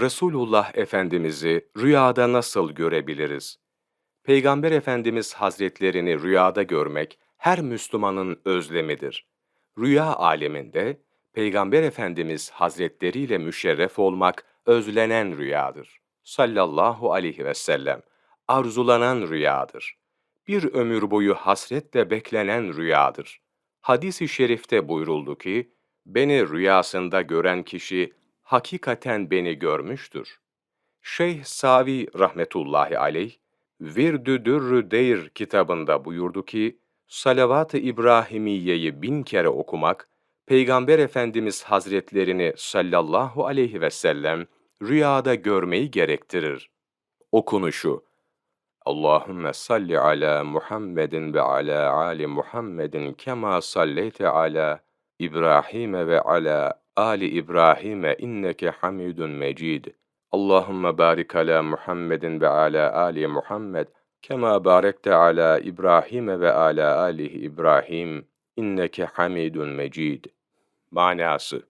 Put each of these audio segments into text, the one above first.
Resulullah Efendimiz'i rüyada nasıl görebiliriz? Peygamber Efendimiz Hazretlerini rüyada görmek her Müslümanın özlemidir. Rüya aleminde Peygamber Efendimiz Hazretleri ile müşerref olmak özlenen rüyadır. Sallallahu aleyhi ve sellem. Arzulanan rüyadır. Bir ömür boyu hasretle beklenen rüyadır. Hadis-i şerifte buyuruldu ki, beni rüyasında gören kişi hakikaten beni görmüştür. Şeyh Savi rahmetullahi aleyh, Virdü Dürrü Deyr kitabında buyurdu ki, Salavat-ı İbrahimiye'yi bin kere okumak, Peygamber Efendimiz Hazretlerini sallallahu aleyhi ve sellem rüyada görmeyi gerektirir. Okunuşu Allahümme salli ala Muhammedin ve ala ali Muhammedin kema salleyte ala İbrahim ve ala ali İbrahim inneke hamidun mecid. Allahümme barik ala Muhammedin ve ala ali Muhammed kema barekte ala İbrahim ve ala ali İbrahim inneke hamidun mecid. Manası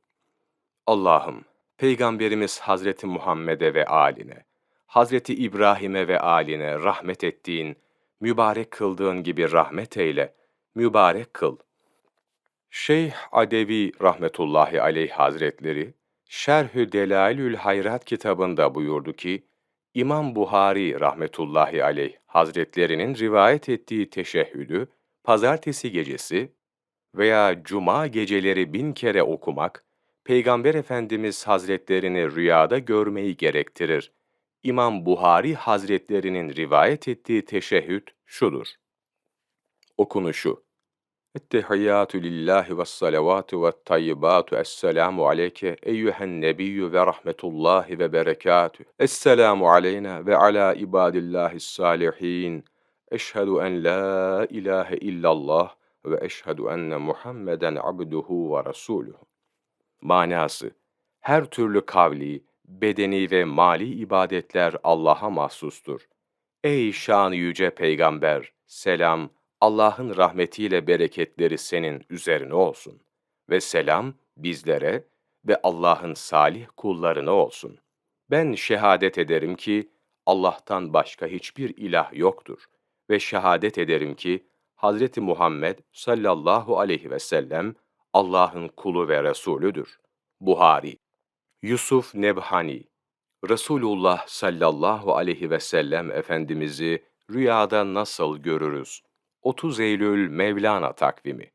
Allah'ım, Peygamberimiz Hazreti Muhammed'e ve aline, Hazreti İbrahim'e ve aline rahmet ettiğin, mübarek kıldığın gibi rahmet eyle, mübarek kıl. Şeyh Adevi rahmetullahi aleyh hazretleri, Şerhü Delailül Hayrat kitabında buyurdu ki, İmam Buhari rahmetullahi aleyh hazretlerinin rivayet ettiği teşehhüdü, pazartesi gecesi veya cuma geceleri bin kere okumak, Peygamber Efendimiz Hazretlerini rüyada görmeyi gerektirir. İmam Buhari Hazretlerinin rivayet ettiği teşehhüd şudur. Okunuşu Ettehiyyatü lillahi ve salavatü ve tayyibatu esselamu aleyke eyyühen nebiyyü ve rahmetullahi ve berekatü. Esselamu aleyna ve ala ibadillahi salihin. Eşhedü en la ilahe illallah ve eşhedü enne Muhammeden abduhu ve resuluhu. Manası, her türlü kavli, bedeni ve mali ibadetler Allah'a mahsustur. Ey şan yüce peygamber, selam, Allah'ın rahmetiyle bereketleri senin üzerine olsun. Ve selam bizlere ve Allah'ın salih kullarına olsun. Ben şehadet ederim ki Allah'tan başka hiçbir ilah yoktur ve şehadet ederim ki Hazreti Muhammed sallallahu aleyhi ve sellem Allah'ın kulu ve Resulüdür. Buhari Yusuf Nebhani Resulullah sallallahu aleyhi ve sellem Efendimiz'i rüyada nasıl görürüz? 30 Eylül Mevlana takvimi